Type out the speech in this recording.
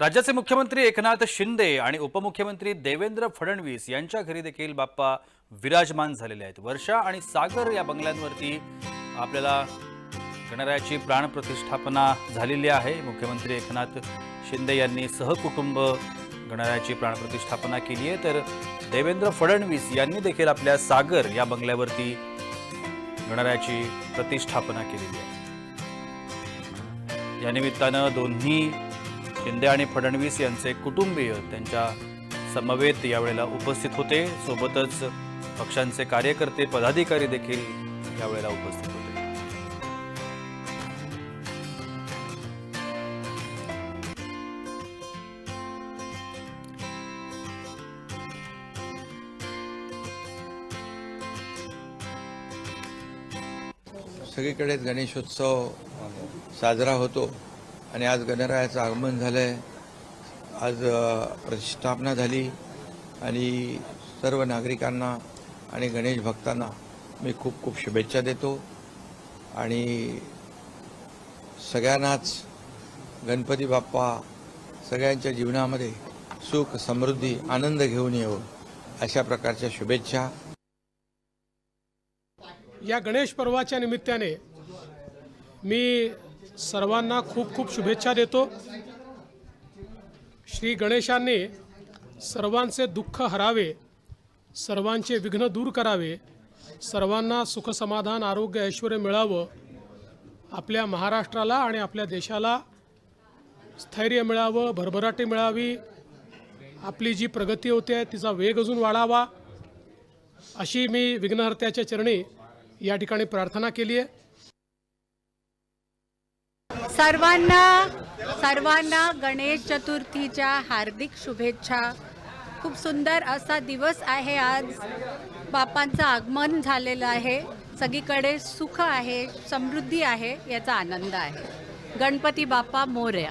राज्याचे मुख्यमंत्री एकनाथ शिंदे आणि उपमुख्यमंत्री देवेंद्र फडणवीस यांच्या घरी देखील बाप्पा विराजमान झालेले आहेत. वर्षा आणि सागर या बंगल्यांवरती आपल्याला गणरायाची प्राणप्रतिष्ठापना झालेली आहे. मुख्यमंत्री एकनाथ शिंदे यांनी सहकुटुंब गणरायाची प्राणप्रतिष्ठापना केली आहे. तर देवेंद्र फडणवीस यांनी देखील आपल्या सागर या बंगल्यावरती गणरायाची प्रतिष्ठापना केलेली आहे. या निमित्तानं दोन्ही शिंदे आणि फडणवीस यांचे कुटुंबीय त्यांच्या समवेत यावेळेला उपस्थित होते. सोबतच पक्षांचे कार्यकर्ते पदाधिकारी देखील यावेळेला उपस्थित होते. सगळीकडेच गणेशोत्सव साजरा होतो. आणि आज गणरायाचं आगमन झालं आहे आज प्रतिष्ठापना झाली. आणि सर्व नागरिकांना आणि गणेश भक्तांना मी खूप खूप शुभेच्छा देतो. आणि सगळ्यांनाच गणपती बाप्पा सगळ्यांच्या जीवनामध्ये सुख समृद्धी आनंद घेऊन येवो अशा प्रकारच्या शुभेच्छा. या गणेश पर्वाच्या निमित्ताने मी सर्वांना खूप खूप शुभेच्छा देतो. श्री गणेशांनी सर्वांचे दुःख हरावे सर्वांचे विघ्न दूर करावे सर्वांना सुखसमाधान आरोग्य ऐश्वर मिळावं आपल्या महाराष्ट्राला आणि आपल्या देशाला स्थैर्य मिळावं भरभराटी मिळावी आपली जी प्रगती होते आहे तिचा वेग अजून वाढावा अशी मी विघ्नहर्त्याच्या चरणी या ठिकाणी प्रार्थना केली आहे. सर्वांना सर्वांना गणेश चतुर्थीच्या हार्दिक शुभेच्छा. खूप सुंदर असा दिवस आहे आज. बापांचं आगमन झालेलं आहे. सगळीकडे सुख आहे समृद्धी आहे याचा आनंद आहे. गणपती बाप्पा मोर्या.